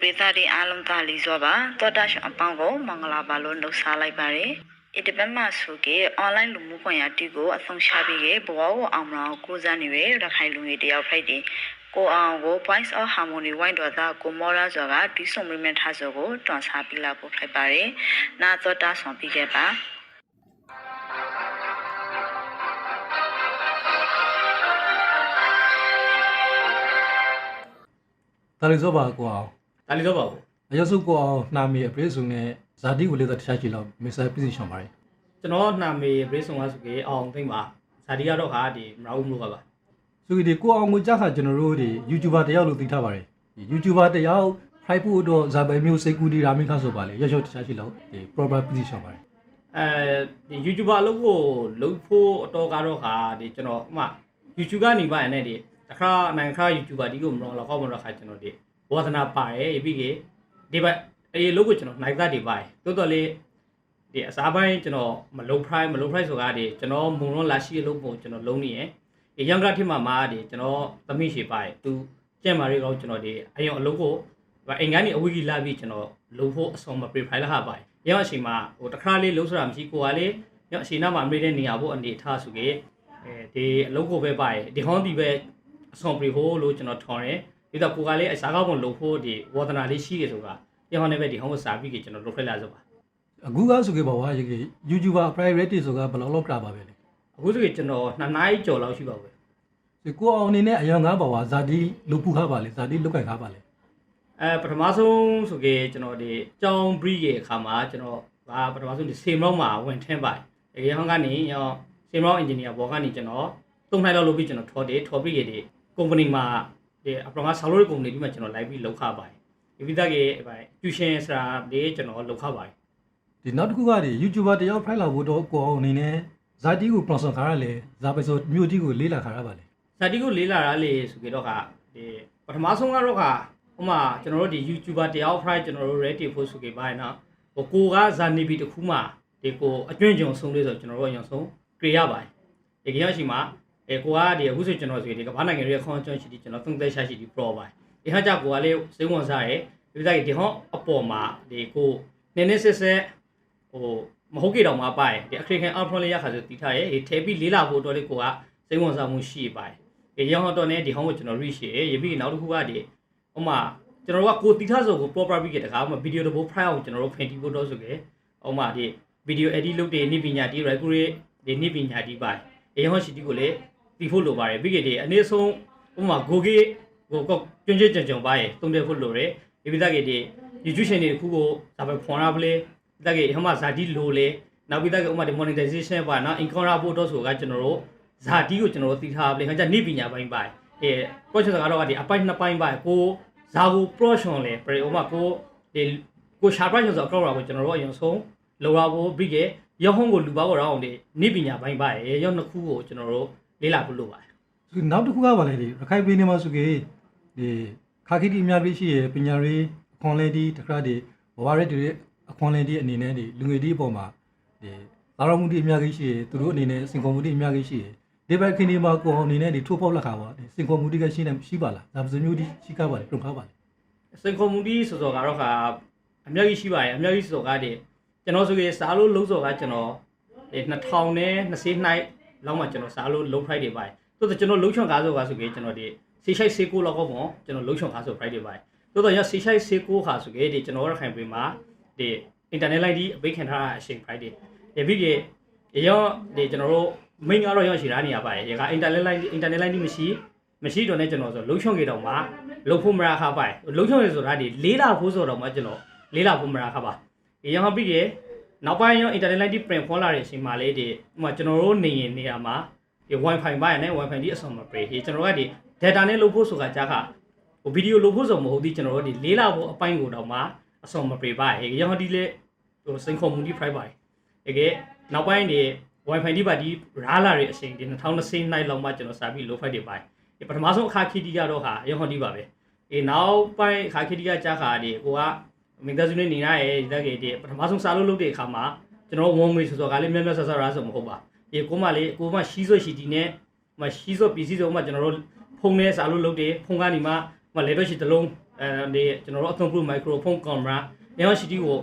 ခိုင်ပြည်သူပြည်သားတွေအားလုံးသာလီစွာပါတောတာရှင်အပေါင်းကိုမင်္ဂလာပါလို့နှုတ်ဆက်လိုက်ပါတယ်အဒီဘက်မှာဆိုကေအွန်လိုင်းလူမှုကွန်ရက်တီကိုအဆုံးချပြီးကေဘဝကိုအောင်မအောင်ကိုးစားနေရရခိုင်လူငယ်တယောက်ဖိုက်တယ်ကိုအောင်ကို Voice of Harmony ဝိုင်းတော်သားကိုမောရာဇော်ကဒီဆုံမင်းထားစောကိုတွန်ဆာပြလာဖို့ဖိုက်ပါတယ်နာသောတာဆောင်ပြီးခဲ့ပါဒါလေးစောပါကွာ ဒါလေးတော့ပါဘူးအရစုကွာနှာမီအပရိစုံနဲ့ဇာတိကိုလေးတော့တခြားချီလောက်မစ္စတာပစ္စည်းရှောင်းပါတယ်ကျွန်တော်နှာမေဘရိတ်ဆုံကဆိုကေအောင်သိမ့်ပါဇာတိကတော့ဟာဒီမရောဘူးမလို့ကပါဆိုကြဒီကိုအောင်ကိုကြားခါကျွန်တော်တို့ဒီ YouTuber တယောက်လို့သိထားပါတယ်ဒီ YouTuber တယောက် five ဖို့တော့ဇာပိုင်မျိုးစိတ်ကူဒီရာမင်းခါဆိုပါလေရရှော့တခြားချီလောက်ဒီ proper ပစ္စည်းရှောင်းပါတယ်အဲဒီ YouTuber အလုပ်ကိုလုပ်ဖို့အတော်ကတော့ဟာဒီကျွန်တော်ဥမာ YouTube ကနေပါရင်လည်းဒီတစ်ခါအနိုင်ခါ YouTuber ဒီကိုမလို့တော့မလို့ခါကျွန်တော်ဒီ ဝါသနာပါတယ်ပြီးကေဒီဘက်အေးလုပ်ကိုကျွန်တော်နိုင်သားတွေပါတယ်တိုးတော်လေးဒီအစားပိုင်းကျွန်တော်မလုံး price မလုံး price ဆိုတာဒီကျွန်တော်မုံလုံးလာရှိအလုပ်ပုံကျွန်တော်လုံးနေရယ်ဒီရန်ကထစ်မှာမှာဒီကျွန်တော်သမီးရှိပါတယ်သူကျက်မာရီကောကျွန်တော်ဒီအရင်အလုပ်ကိုအိမ်ကနေအဝီကြီးလာပြီးကျွန်တော်လုံးဖို့အစုံမ prepare လာဟာပါတယ်ရအောင်အချိန်မှာဟိုတစ်ခါလေးလုံးဆိုတာမရှိကိုကလေးရအောင်အချိန်နောက်မှာမေးတဲ့နေရာဖို့အနေထားဆိုကေအဲဒီအလုပ်ကိုပဲပါတယ်ဒီဟောင်းဒီပဲအစုံ pre ဖို့လို့ကျွန်တော်ထော်တယ် ဒီတော့ကိုကလေးအစားကောင်းပုံလုံးဖို့ဒီဝါသနာလေးရှိရဆိုတာရအောင်လည်းပဲဒီဟောင်းကိုစာပြီးကျွန်တော်လုပ်ခဲ့လာဆိုပါအခုကဆိုကြပါဝါရေ YouTuber private ဆိုကဘယ်လောက်လောက်ကြပါပဲလေအခုဆိုရင်ကျွန်တော်နှစ်နာရီကျော်လောက်ရှိပါဘူးဒီကိုအောင်အနေနဲ့အယောင်ကားပါဝါဇာတိလူပူခါပါလေဇာတိလုတ်ခိုင်ခါပါလေအဲပထမဆုံးဆိုကေကျွန်တော်ဒီကြောင်ဘရီရဲ့အခါမှာကျွန်တော်ကပထမဆုံးဒီစေမောင်းမှာဝင်ထင်းပါတယ်ဒီဟောင်းကနေရောစေမောင်းအင်ဂျင်နီယာဘောကနေကျွန်တော်သုံးထိုင်လောက်လုပ်ပြီးကျွန်တော်ထော်တယ်ထော်ပြီးရတဲ့ကုမ္ပဏီမှာ ဒီအပရောကဆော်လို့ကုမ္ပဏီဒီမှာကျွန်တော်လိုက်ပြီးလောက်ခပါတယ်ဒီပိသားကေဗိုင်ကျူရှင်စရာလေးကျွန်တော်လောက်ခပါတယ်ဒီနောက်တစ်ခုကဒီ YouTuber တယောက် price လာဖို့တော့ကိုအောင်အနေနဲ့ဇာတိကို sponsor ခါရလေဇာပဲဆိုမြို့တိကိုလေးလာခါရပါလေဇာတိကိုလေးလာတာလေဆိုကြတော့ကဒီပထမဆုံးကတော့ကဥမာကျွန်တော်တို့ဒီ YouTuber တယောက် price ကျွန်တော်တို့ ready ဖို့ဆိုကြပါရင်နော်ဟိုကိုကဇာနေပြီတစ်ခုမှဒီကိုအကျွင့်ကြုံဆုံးလေးဆိုကျွန်တော်တို့အရင်ဆုံးတွေ့ရပါတယ်ဒီကရရှိမှာ အဲကိုကဒီအခုဆိုကျွန်တော်ဆိုဒီကဘာနိုင်ငံရဲ့ content ရှိဒီကျွန်တော်သုံးသက်ရှာရှိဒီ pro ပါတယ်ဒီဟာကြောင့်ကိုကလေးစိတ်ဝင်စားရဲဒီတိုင်းဒီဟောအပေါ်မှာဒီကိုနည်းနည်းဆက်ဆက်ဟိုမဟုတ်ကြတော့မှာပါရဲ့ဒီ African Outfront လေးရခါဆိုတီးထားရဲ့ဒီထဲပြီးလေးလာဖို့တော့လေကိုကစိတ်ဝင်စားမှုရှိပါတယ်ဒီရောင်းတော့ねဒီဟောင်းကိုကျွန်တော် reach ရေရပြီးနောက်တစ်ခုကဒီဥမာကျွန်တော်တို့ကကိုတီထားဆိုကို proper ပြီးကြတခါမှ video တဘော file အောင်ကျွန်တော်တို့ဖင်တီးဖို့တော့ဆိုကေဥမာဒီ video edit လုပ်တဲ့နိပညာတီ recording ဒီနိပညာတီပါရေဟောင်းရှိတီကိုလေ တီဖို့လိုပါတယ်ပြီးကြဒီအနည်းဆုံးဥမာ go ge ကိုကောကျွန်းကျွန်းကြံကြံပါရဲ့တုံးတဲ့ဖို့လိုတယ်ဒီပိသားကေဒီ YouTube channel တခုကိုဒါပဲဖွန်ရပလေပိသားကေဟမှာဇာတိလိုလေနောက်ပိသားကေဥမာဒီ monetization ပါနော် income ရဖို့တော့ဆိုကကျွန်တော်တို့ဇာတိကိုကျွန်တော်တို့သိထားပလေခါကျနိပညာပိုင်းပါအဲ project ကတော့ဒီအပိုင်းနှစ်ပိုင်းပါကိုဇာကို promotion လဲပရိဥမာကိုဒီကိုရှာ project ဆိုတော့ကိုကျွန်တော်တို့အရင်ဆုံးလောရာကိုပြီးကေရောဟုံးကိုလူပါကိုတော့အောင်ဒီနိပညာပိုင်းပါရေရောနှစ်ခုကိုကျွန်တော်တို့ လေ့လာဖို့လိုပါတယ်ဒီနောက်တစ်ခုကပါလေဒီရခိုင်ပြည်နယ်မှာဆိုကေဒီခါခိတိအများကြီးရှိရပညာရေးအခွန်လေးဒီတခါဒီဘဝရဲတွေအခွန်လေးဒီအနေနဲ့ဒီလူငယ်ဒီအပေါ်မှာဒီသာရမှုဒီအများကြီးရှိရသူတို့အနေနဲ့စင်ကုန်မှုဒီအများကြီးရှိရဒီဘက်ခင်းဒီမှာကိုအောင်အနေနဲ့ဒီထိုးပေါက်လက်ခါပါဒီစင်ကုန်မှုဒီကရှိနေရှိပါလားဒါပစမျိုးဒီရှိကားပါလေတုံခါပါလေစင်ကွန်မူတီဆိုတော့ကတော့ခါအများကြီးရှိပါတယ်အများကြီးဆိုတော့ကတည်းကျွန်တော်ဆိုရင်စားလို့လုံးစော်ကကျွန်တော်ဒီ2000နဲ့20နိုင် လောက်မှကျွန်တော်စားလို့လုံး price တွေပါတယ်တိုးတော့ကျွန်တော်လုံးချွန်ကားဆိုကဆိုရင်ကျွန်တော်ဒီစီရှိုက်စေကိုလောက်ပေါ့ကျွန်တော်လုံးချွန်ကားဆို price တွေပါတယ်တိုးတော့ရစီရှိုက်စေကိုခါဆိုရင်ဒီကျွန်တော်ရခိုင်ပြည်မှာဒီ internet line ဒီအပိတ်ခံထားတာအချိန် price တွေဒီပြီးကေရောဒီကျွန်တော်တို့ main ကတော့ရောက်ရှိတာနေရပါတယ်ရေက internet line internet line ဒီမရှိမရှိတော့ねကျွန်တော်ဆိုလုံးချွန်ကေတော့မှာလုံဖို့မရခပါလုံချုံရဆိုတာဒီလေးလာဖို့ဆိုတော့မှကျွန်တော်လေးလာဖို့မရခပါဒီရဟပြီးရ နောက်ပိုင်းရော internet line ဒီ print ဖွင့်လာတဲ့အချိန်မှာလေးဒီဥမာကျွန်တော်တို့နေရင်နေရာမှာဒီ wifi ပါရနဲ့ wifi ဒီအစုံမပေးဒီကျွန်တော်ကဒီ data နဲ့လုပ်ဖို့ဆိုတာကြာခဟိုဗီဒီယိုလုပ်ဖို့ဆိုမဟုတ်ဒီကျွန်တော်တို့ဒီလေးလာဖို့အပိုင်းကိုတော့မှအစုံမပေးပါရေရဟဒီလေဟိုစိန်ခေါ်မှုဒီ price ပါတယ်တကယ်နောက်ပိုင်းဒီ wifi ဒီပါဒီရာလာရဲ့အချိန်ဒီ2020နိုင်လောက်မှကျွန်တော်စာပြီး low fight တွေပါတယ်ဒီပထမဆုံးအခါခီတီကတော့ဟာရဟဒီပါပဲအေးနောက်ပိုင်းခါခိတိကကြာခါဒီကိုက မင်္ဂလာစုနေနေရရဲ့ဒီတက်ကေဒီပထမဆုံးစားလို့လုပ်တဲ့အခါမှာကျွန်တော်ဝုံငွေဆိုတော့ကလေးမြတ်မြတ်ဆဆရာဆိုမဟုတ်ပါအေးကိုမလေးကိုမရှိဆွရှိတီနဲ့မရှိဆွပစ္စည်းဆိုမှကျွန်တော်တို့ဖုန်းနဲ့စားလို့လုပ်တယ်ဖုန်းကနေမှမလေတော့ရှိတလုံးအဲဒီကျွန်တော်တို့အသုံးပြုမိုက်ခရိုဖုန်းကင်မရာညောရှိတီကို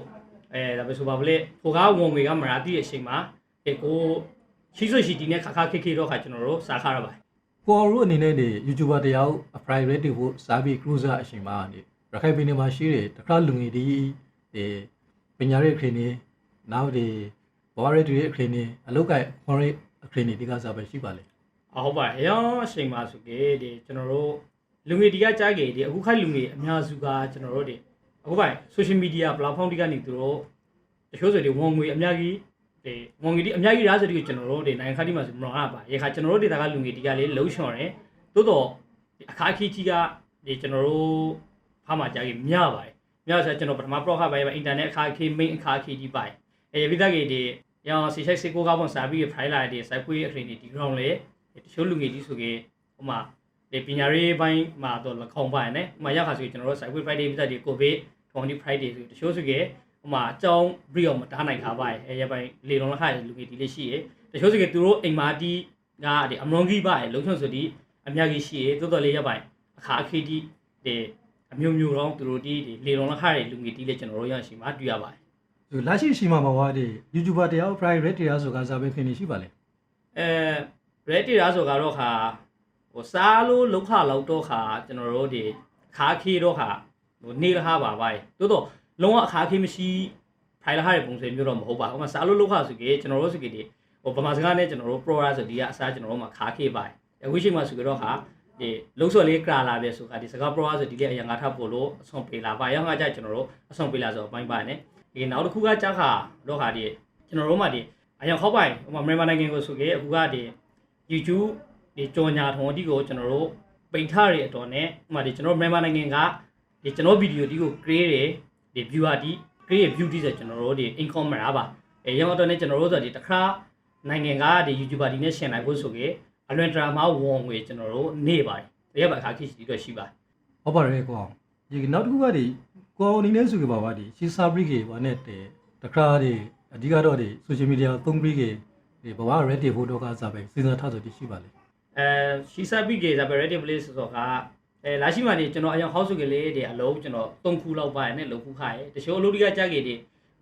အဲဒါပဲဆိုပါဗလေဖိုကားဝန်ငွေကမရာတိရဲ့အချိန်မှာဒီကိုရှိစွရှိတီနဲ့ခါခါခေခေတော့ခါကျွန်တော်တို့စားခါရပါကိုရိုအနေနဲ့နေ YouTuber တယောက် private တွေဖို့စာပြီး cruiser အချိန်မှာနေ ရခိုင်ပြည်နယ်မှာရှိတဲ့တခါလူငယ်ဒီဒီပညာရေးအခရင်နေနောက်ဒီဘဝရေးတွေအခရင်နေအလုတ်ကိုက်ခွန်ရေးအခရင်နေဒီကစားပဲရှိပါလေအဟုတ်ပါရောအချိန်မှာဆိုကေဒီကျွန်တော်တို့လူငယ်ဒီကကြားကေဒီအခုခိုက်လူငယ်အများစုကကျွန်တော်တို့ဒီအခုပိုင် social media platform တွေကနေသူတို့တချို့ဆိုဒီဝန်ငွေအများကြီးဒီဝန်ငွေဒီအများကြီးရားဆိုဒီကိုကျွန်တော်တို့ဒီနိုင်ငံခါတိမှာဆိုမတော်ရပါရေခါကျွန်တော်တို့ဒေသကလူငယ်ဒီကလေးလှုပ်ချော်တယ်တိုးတော့ဒီအခါခီကြီးကဒီကျွန်တော်တို့ ဖားမှာကြားကေမြပါတယ်မြဆိုကျွန်တော်ပထမ pro ခပိုင်းပါ internet အခါခီ main အခါခီကြီးပိုင်အဲပိသားကေဒီရောစီချိုက်စီကိုကောင်းပုံစာပြီးဖိုင်လာဒီ site ပွေးအခရင်ဒီ ground လေတချို့လူငယ်ကြီးဆိုကေဟိုမှာဒီပညာရေးပိုင်းမှာတော့လခေါင်ပိုင်းနဲ့ဟိုမှာရခါဆိုကျွန်တော်တို့ Cyber Friday ပြတဲ့ဒီကိုဗစ်20 Friday ဆိုတချို့ဆိုကေဟိုမှာအကြောင်း brief အောင်မတားနိုင်ခါပါရဲ့အဲရပိုင်းလေလုံးလခါလူငယ်ကြီးလေးရှိရဲ့တချို့ဆိုကေသူတို့အိမ်မာတီကဒီအမလွန်ကြီးပါရဲ့လုံချုံဆိုဒီအများကြီးရှိရဲ့တိုးတော်လေးရပိုင်းအခါအခီတီဒီ အမျိုးမျိုးတော့သူတို့ဒီလေလုံးလခါရဲ့လူငယ်ကြီးလေးကျွန်တော်တို့ရရှိမှတွေ့ရပါတယ်ဆိုလာရှိရှိမှာမှာဝါဒီ YouTuber တယောက် private တရားဆိုကစားပဲခင်းနေရှိပါလေအဲ ready ရာဆိုကတော့ခါဟိုစားလို့လောက်ခလောက်တော့ခါကျွန်တော်တို့ဒီခါခီတော့ခါဟိုနေလခပါပါတိုးတော့လုံးဝအခါခီမရှိဖိုင်လာတဲ့ပုံစံမျိုးတော့မဟုတ်ပါဘူး။ဟိုမှာစားလို့လောက်ခဆိုကေကျွန်တော်တို့ဆိုကေဒီဟိုဗမာစကားနဲ့ကျွန်တော်တို့ pro ရာဆိုဒီကအစားကျွန်တော်တို့မှာခါခီပါအခုရှိမှဆိုကြတော့ခါ ဒီလုံးစော်လေးကလာလာပဲဆိုခါဒီစကား pro ရာဆိုဒီလေးအရင်ငါထပ်ပို့လို့အဆုံးပေးလာပါရောငါကြကျွန်တော်တို့အဆုံးပေးလာဆိုအပိုင်းပါနဲ့ဒီနောက်တစ်ခုကကြာခါတော့ခါဒီကျွန်တော်တို့မှဒီအရင်ခောက်ပိုင်ဟိုမှာမြန်မာနိုင်ငံကိုဆိုကေအခုကဒီ YouTube ဒီကြော်ညာထုံဒီကိုကျွန်တော်တို့ပိန်ထရအတော်နဲ့ဥပမာဒီကျွန်တော်မြန်မာနိုင်ငံကဒီကျွန်တော်ဗီဒီယိုဒီကို create တယ်ဒီ viewer ဒီ create beauty ဆိုကျွန်တော်တို့ဒီ income မရပါအဲရောတော့နဲ့ကျွန်တော်တို့ဆိုဒီတစ်ခါနိုင်ငံကဒီ YouTuber ဒီနဲ့ရှင်နိုင်ဖို့ဆိုကေ အလွန်ဒရာမာဝန်ငွေကျွန်တော်တို့နေပါတယ်တကယ်ပါအခါခိရှိတော့ရှိပါဟုတ်ပါတယ်ကွာဒီနောက်တစ်ခုကဒီကိုအနေနဲ့ဆိုကြပါပါဒီရှီစာဘရိကေဘာနဲ့တဲ့တခါဒီအဓိကတော့ဒီ social media သုံးဘရိကေဒီဘဝ ready ဖို့တော့ကစားပဲစဉ်းစားထားဆိုတရှိပါလေအဲရှိစာပိကေဇာဘရက်တီပလေးဆိုတော့ကအဲလာရှိမှနေကျွန်တော်အရင်ဟောက်စုကလေးတွေအလုံးကျွန်တော်၃ခုလောက်ပါတယ်နဲ့လုံခုခါရဲတချို့အလုပ်တွေကကြာကေတွေ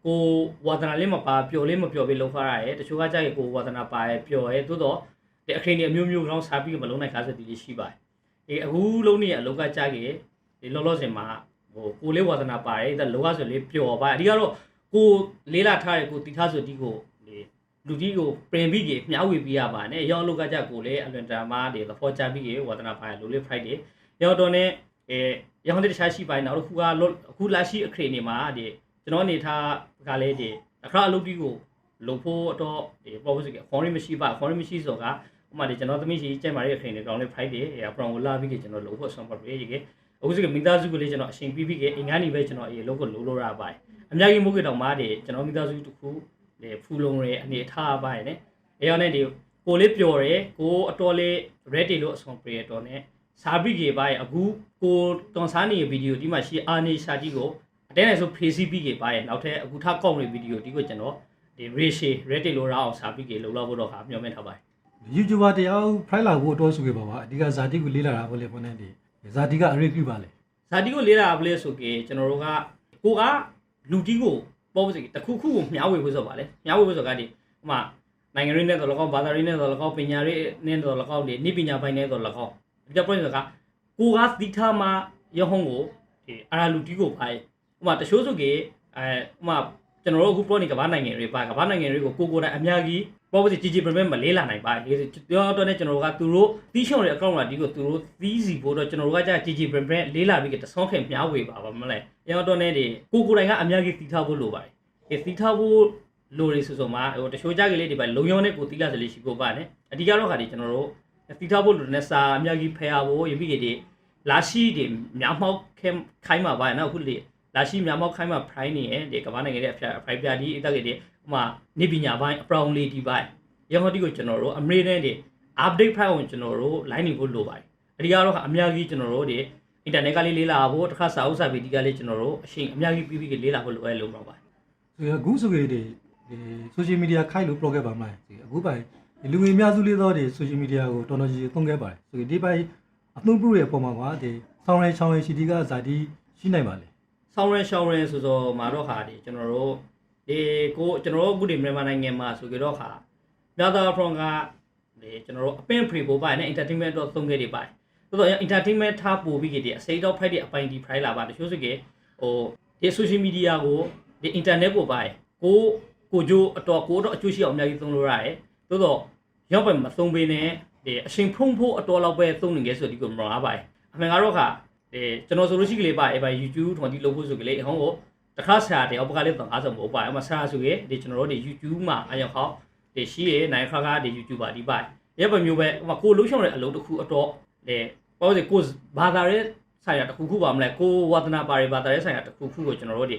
ကိုဝါသနာလေးမပါပျော်လေးမပျော်ပြီးလုံခါရရဲတချို့ကကြာကေကိုဝါသနာပါရဲပျော်ရဲသို့တော့ ဒီအခရင်တွေအမျိုးမျိုးကောင်းစားပြီးမလုံးနိုင်ခါစက်တီလေးရှိပါတယ်ဒီအခုလုံးနေအလုပ်ကကြာကေဒီလောလောဆယ်မှာဟိုကိုလေးဝါသနာပါရဲဒါလောကဆိုလေးပျော်ပါအဓိကတော့ကိုလေးလာထားရဲကိုတီထားဆိုဒီကိုဒီလူကြီးကိုပြင်ပြီးကြီးမြှောက်ဝေပေးရပါနဲ့ရောင်းလောက်ကကြကိုလည်းအလွန်တရာမားတွေသဘောချပြီးကြီးဝါသနာပါရလိုလေး Friday ရောင်းတော့နဲ့အဲရောင်းတဲ့တခြားရှိပိုင်းနောက်တစ်ခုကအခုလာရှိအခရေနေမှာဒီကျွန်တော်အနေထားကလည်းဒီအခါအလုပ်ကြီးကိုလုံဖို့တော့ဒီ purpose ကခေါင်းရမရှိပါခေါင်းရမရှိဆိုက ဥမာဒီကျွန်တော်သမီးရှိကျဲမာရဲ့အခရေနေကောင်းလေး Friday အဲပရောင်ကိုလာပြီးကြီးကျွန်တော်လုံဖို့ဆောင်ပါပေးကြီးအခုစကမိသားစုကလေးကျွန်တော်အရှင်ပြီးပြီးကြီးအင်္ဂါနေပဲကျွန်တော်အေလုံးကိုလိုလိုရပါတယ်အများကြီးမိုးကတော့မားတယ်ကျွန်တော်မိသားစုတစ်ခုလေဖူလုံးရဲ့အနေထားပါရယ်နဲ့အဲရောနဲ့ဒီကိုလေးပျော်တယ်ကိုအတော်လေး ready လို့အဆုံးပြေတော့နဲ့စာပိကေပါရဲ့အခုကိုတွန်စားနေဗီဒီယိုဒီမှာရှိအာနေရှာကြီးကိုအတဲနဲ့ဆို Facebook ကေပါရဲ့နောက်ထပ်အခုထားကောက်နေဗီဒီယိုဒီကိုကျွန်တော်ဒီ ratio ready လို့ရအောင်စာပိကေလောက်လောက်ဖို့တော့ခါမျှော်မှန်းထားပါတယ် YouTuber တယောက် file လာဖို့အတော့ဆိုကြပါပါအဓိကဇာတိကိုလေးလာတာပေါ့လေပေါ့နဲ့ဒီဇာတိကအရေးပြုပါလေဇာတိကိုလေးလာပလဲဆိုကေကျွန်တော်တို့ကကိုကလူကြီးကိုပေါ့ပါစေတခုခုကိုမျှဝေဖို့ဆိုပါလေမျှဝေဖို့ဆိုကဒီဟိုမှာနိုင်ငံရင်းနဲ့တော့လကောက်ဘာသာရင်းနဲ့တော့လကောက်ပညာရေးနဲ့တော့လကောက်ဒီနိပညာပိုင်းနဲ့တော့လကောက်ဒီပြောရင်ဆိုကကိုကသီထားမှာရဟုံးကိုဒီအာရာလူကြီးကိုဖိုင်ဟိုမှာတချို့ဆိုကေအဲဟိုမှာကျွန်တော်တို့အခုပြောနေကမ္ဘာနိုင်ငံတွေပါကမ္ဘာနိုင်ငံတွေကိုကိုကိုတိုင်အများကြီးပေါ့ပါစေကြီးကြီးပြပြမလေးလာနိုင်ပါလေပြောတော့နဲ့ကျွန်တော်တို့ကသူတို့သီးရှုံတဲ့အကောင့်လာဒီကိုသူတို့သီးစီဖို့တော့ကျွန်တော်တို့ကကြာကြီးကြီးပြပြလေးလာပြီးကတဆောင်းခင်မြားဝေပါပါမလဲပြောတော့နဲ့ဒီကိုကိုတိုင်ကအများကြီးသီးထားဖို့လိုပါတယ်ဒီသီးထားဖို့လိုရဆိုဆိုမှာဟိုတချို့ကြကလေးတွေပါလုံရုံနဲ့ကိုသီးလာစလေးရှိဖို့ပါနဲ့အဓိကတော့ခါဒီကျွန်တော်တို့သီးထားဖို့လိုတဲ့စာအများကြီးဖယ်ရဖို့ယပိကေဒီလာရှိတွေမြောက်မောက်ခဲခိုင်းမှာပါနော်အခုလေလာရှိမြောက်မောက်ခိုင်းမှာ prime နေရဲ့ဒီကမ္ဘာနိုင်ငံရဲ့အဖျား prime ပြဒီအတက်ကဒီ ဟိုမှာနေပညာပိုင်းအပရောင်လေးဒီပိုင်းရောဟောဒီကိုကျွန်တော်တို့အမေနဲ့ဒီ update file ကိုကျွန်တော်တို့ line နေဖို့လိုပါတယ်အဓိကတော့အများကြီးကျွန်တော်တို့ဒီ internet ကလေးလေးလာဖို့တစ်ခါစာအုပ်စာပေဒီကလေးကျွန်တော်တို့အရှိန်အများကြီးပြီးပြီးလေးလာဖို့လိုအပ်လို့တော့ပါဆိုအခုဆိုကြဒီ social media ခိုက်လို့ pro ခဲ့ပါမလားဒီအခုပိုင်လူငယ်အများစုလေးသောဒီ social media ကိုတော်တော်ကြီးသုံးခဲ့ပါတယ်ဆိုဒီပိုင်အသုံးပြုရဲ့ပုံမှာကွာဒီဆောင်းရဲချောင်းရဲရှိတီကဇာတိရှိနိုင်ပါလဲဆောင်းရန်ရှောင်းရန်ဆိုတော့မာတော့ခါဒီကျွန်တော်တို့ ဒီကိုကျွန်တော်တို့အခုဒီမြန်မာနိုင်ငံမှာဆိုကြတော့ခါမြတ်သားဖရွန်ကဒီကျွန်တော်တို့အပင်ဖရီပိုပိုင်နဲ့ entertainment တော့သုံးခဲ့တွေပိုင်ဆိုတော့ entertainment ထားပို့ပြီးကြတဲ့အစိမ်းတော့ဖိုက်တဲ့အပိုင်ဒီ price လာပါတချို့စကေဟိုဒီ social media ကိုဒီ internet ကိုပိုင်ကိုကိုကြိုးအတော်ကိုတော့အကျိုးရှိအောင်အများကြီးသုံးလို့ရတယ်သို့တော့ရောက်ပဲမသုံးပေးနဲ့ဒီအရှင်ဖုံဖို့အတော်လောက်ပဲသုံးနေခဲ့ဆိုဒီကိုမရပါဘူးအမှန်ကတော့ခါဒီကျွန်တော်ဆိုလို့ရှိကလေးပါအဲပါ YouTube ထွန်တီလုပ်ဖို့ဆိုကလေးအဟောင်းကို တခါဆရာတဲ့အောက်ကလေးတော့အားဆုံးမဟုတ်ပါဘူးအမဆရာဆိုရင်ဒီကျွန်တော်တို့ဒီ YouTube မှာအရောက်ဟောက်ဒီရှိရနိုင်ခါကဒီ YouTuber ဒီပါရပ်ပဲမျိုးပဲဟိုကိုလှုပ်ရှောင်တဲ့အလုပ်တစ်ခုအတော့လေပေါ့စေကိုဘာသာရဲ့ဆိုင်ရာတစ်ခုခုပါမလဲကိုဝါသနာပါရီဘာသာရဲ့ဆိုင်ရာတစ်ခုခုကိုကျွန်တော်တို့ဒီ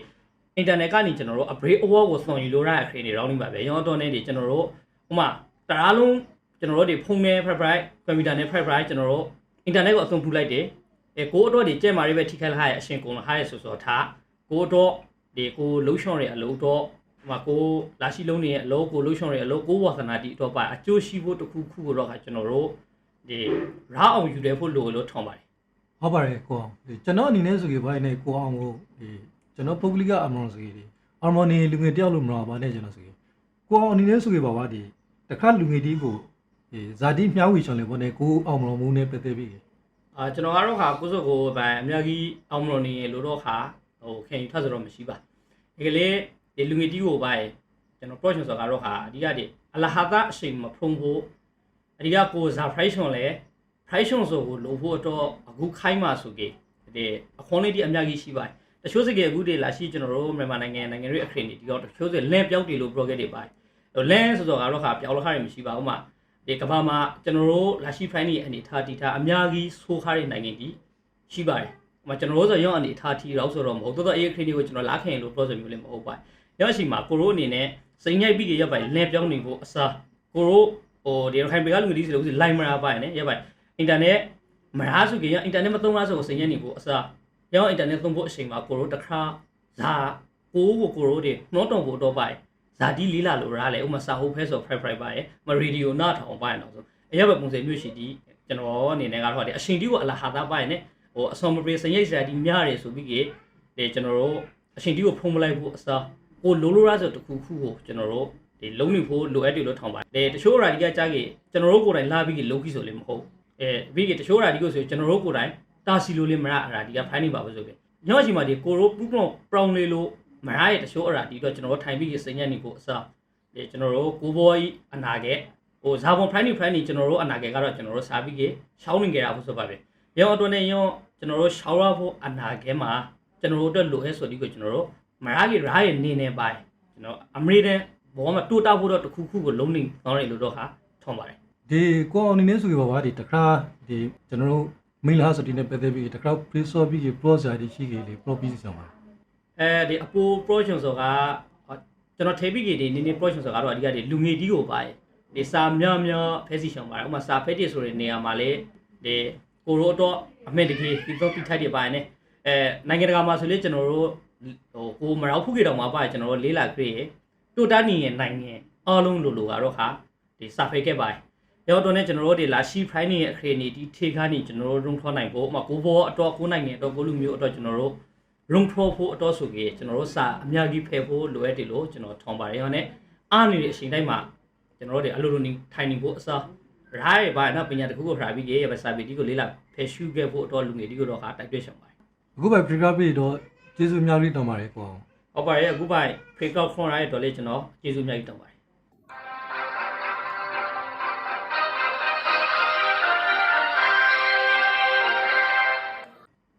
အင်တာနက်ကနေကျွန်တော်တို့ upgrade award ကိုဆောင်ယူလို့ရတဲ့အခါနေရောင်းနေပါပဲရောင်းတော့နေဒီကျွန်တော်တို့ဥမာတအားလုံးကျွန်တော်တို့ဒီဖုန်းနဲ့ private ကွန်ပျူတာနဲ့ private ကျွန်တော်တို့အင်တာနက်ကိုအသုံးပြုလိုက်တယ်အဲကိုအတော့ဒီကြက်မာရီပဲထိခိုက်လာရအရှင်ကုန်လာရဆိုဆိုထား ကိုအတော့ဒီကိုလှုပ်ရှောင်းရအလုပ်တော့ဥမာကိုလာရှိလုံးနေရဲ့အလုပ်ကိုလှုပ်ရှောင်းရအလုပ်ကိုဝါသနာတီအတော့ပါအကျိုးရှိဖို့တစ်ခုခုတော့ခါကျွန်တော်တို့ဒီရာအောင်ယူတယ်ဖို့လိုလို့ထောင်းပါတယ်ဟုတ်ပါတယ်ကိုအောင်ဒီကျွန်တော်အနေနဲ့ဆိုကြပါနေကိုအောင်ကိုဒီကျွန်တော်ပုဂ္ဂလိကအမောင်ဆိုကြဒီအမောင်နေလူငယ်တယောက်လို့မလားပါနဲ့ကျွန်တော်ဆိုကြကိုအောင်အနေနဲ့ဆိုကြပါပါဒီတခါလူငယ်တီးကိုဒီဇာတိမြှောက်ဝေချောင်းလေပေါ့နေကိုအောင်မတော်မူနဲ့ပတ်သက်ပြီးအာကျွန်တော်ကတော့ခါကိုစုကိုဗန်အများကြီးအောင်မလို့နေလို့တော့ခါ ဟိုခင်ယူထဆိုတော့မရှိပါဒီကလေးဒီလူငယ်တီးကိုဗန်ကျွန်တော် project ဆိုကတော့ခါအဓိကဒီအလဟာသအချိန်မဖုံးဖို့အဓိကကိုဇာ price ရှင်လဲ price ရှင်ဆိုကိုလိုဖို့တော့အခုခိုင်းမှဆိုကေဒီအခွန်လေးဒီအများကြီးရှိပါတယ်တချို့စကေအခုဒီလာရှိကျွန်တော်တို့မြန်မာနိုင်ငံနိုင်ငံရေးအခရင်ဒီတော့တချို့စလန့်ပြောက်တယ်လို့ project တွေပါတယ်ဟိုလန့်ဆိုတော့ကတော့ခါပြောက်လောက်ခါရမရှိပါဘူးမှာဒီကမ္ဘာမှာကျွန်တော်တို့လာရှိဖိုင်းနေအနေထားတီထားအများကြီးဆိုးခါတဲ့နိုင်ငံကြီးရှိပါတယ်။ဟို မှာကျွန်တော်တို့ဆိုရောအနေထားတီတော့ဆိုတော့မဟုတ်တော့အေးခရီးကိုကျွန်တော်လာခင်လို့ process မျိုးလည်းမဟုတ်ပါဘူး။ရောက်ရှိမှာကိုရိုအနေနဲ့စိန်ညိုက်ပြီးရပိုင်လန့်ပြောင်းနေဖို့အစားကိုရိုဟိုဒီခိုင်ပေကလူကြီးစီလို့လိုင်းမရာပိုင်နဲ့ရပိုင်အင်တာနက်မရာဆိုကြရအင်တာနက်မသုံးလားဆိုစိန်ညက်နေဖို့အစားရောက်အင်တာနက်သုံးဖို့အချိန်မှာကိုရိုတစ်ခါဇာကိုကိုကိုရိုတွေနှောတုံဖို့တော့ပိုင်ဇာတိလေးလာလို့ရတယ်ဥမာစာဟုတ်ဖဲဆို fry fry ပါရယ်မရေဒီယိုနာထောင်ပါရအောင်ဆိုအရက်ပဲပုံစံမျိုးရှိဒီကျွန်တော်အနေနဲ့ကတော့ဒီအရှင်တီကိုအလားဟာသားပါရယ်နဲ့ ဟိုအစောမပြေစရိတ်ဇာတိများတယ်ဆိုပြီးကေဒီကျွန်တော်တို့အရှင်တီကိုဖုံးမလိုက်ဘူးအစားကိုလိုလိုရဆိုတခုခုကိုကျွန်တော်တို့ဒီလုံးနေဖို့လိုအပ်တယ်လို့ထောင်ပါတယ်တချို့ရာဒီကကြားကေကျွန်တော်တို့ကိုယ်တိုင်လာပြီးကေလုံးကြီးဆိုလည်းမဟုတ်အဲပြီးကေတချို့ရာဒီကိုဆိုကျွန်တော်တို့ကိုယ်တိုင်တာစီလိုလေးမရအရာဒီကဖိုင်းနေပါဘူးဆိုကေညော့ချီမှာဒီကိုရိုပူပလောင်ပရောင်လေးလို့မရရဲ့တချို့အရာဒီတော့ကျွန်တော်တို့ထိုင်ပြီးစိတ်ညက်နေဖို့အစားဒီကျွန်တော်တို့ကိုဘောကြီးအနာကဲဟိုဇာဘွန်ဖရိုင်းနီဖရိုင်းနီကျွန်တော်တို့အနာကဲကတော့ကျွန်တော်တို့စားပြီးကေရှောင်းနေကြတာဖို့ဆိုပါပဲရောအတွန်းနဲ့ရော ကျွန်တော်တို့ရှောင်းရဖို့အနာကဲမှာကျွန်တော်တို့အတွက်လိုအပ်ဆိုဒီကိုကျွန်တော်တို့မရကြီးရာရဲ့နေနေပိုင်းကျွန်တော်အမေရိကန်ဘောမှာတူတာဖို့တော့တခုခုကိုလုံးနေကောင်းတယ်လို့တော့ဟာထုံးပါတယ်ဒီကိုအောင်အနေနဲ့ဆိုကြပါပါဒီတခါဒီကျွန်တော်တို့မိလာဆိုဒီနဲ့ပတ်သက်ပြီးတခါ play store ပြီး process တွေရှိကြလေ pro ပြီးဆောင်ပါအဲဒီအပို project ဆိုကကျွန်တော်ထေပြီးကြီးဒီနေနေ project ဆိုကတော့အဓိကဒီလူငယ်တီးကိုပါတယ်ဒီစာမြောင်းမြောင်းဖဲစီဆောင်ပါတယ်ဥပမာစာဖဲတီဆိုတဲ့နေရာမှာလေဒီ ကိုရိုတော့အမေတကြီးဒီတော့တိထိုက်တွေပါတယ်ねအဲနိုင်ငံတကာမှာဆိုလေကျွန်တော်တို့ဟိုကိုမရောက်ဖုကေတောင်မှာပါတယ်ကျွန်တော်တို့လေးလာတွေ့ရတိုတာနီရဲ့နိုင်ငံအားလုံးလိုလိုကတော့ခါဒီစာဖဲခဲ့ပါတယ်ရောက်တော့ねကျွန်တော်တို့ဒီလာရှိ prime ရဲ့အခရေနေဒီထေခါနေကျွန်တော်တို့ရုံထွားနိုင်ဖို့ဥပမာကိုဘောအတော့ကိုနိုင်ငံအတော့ကိုလူမျိုးအတော့ကျွန်တော်တို့ရုံထောဖို့အတော့ဆိုကြီးကျွန်တော်တို့စာအများကြီးဖယ်ဖို့လိုအပ်တယ်လို့ကျွန်တော်ထောင်ပါတယ်ဟောနဲ့အားနေတဲ့အချိန်တိုင်းမှာကျွန်တော်တို့တွေအလိုလိုနေထိုင်နေဖို့အစား ရိုင်းဘာနော်ပညာတစ်ခုကိုထားပြီးရေးရပါစာပေဒီကိုလေးလာဖယ်ရှုခဲ့ဖို့အတော့လူငယ်ဒီကိုတော့ကတိုက်ပြဆောင်ပါတယ်အခုပဲ pre grad ပြီးတော့ကျေးဇူးအများကြီးတောင်းပါတယ်ကိုအောင်ဟုတ်ပါရဲ့အခုပိုင် pre-cout phone ရတဲ့တော့လေကျွန်တော်ကျေးဇူးအများကြီးတောင်းပါတယ်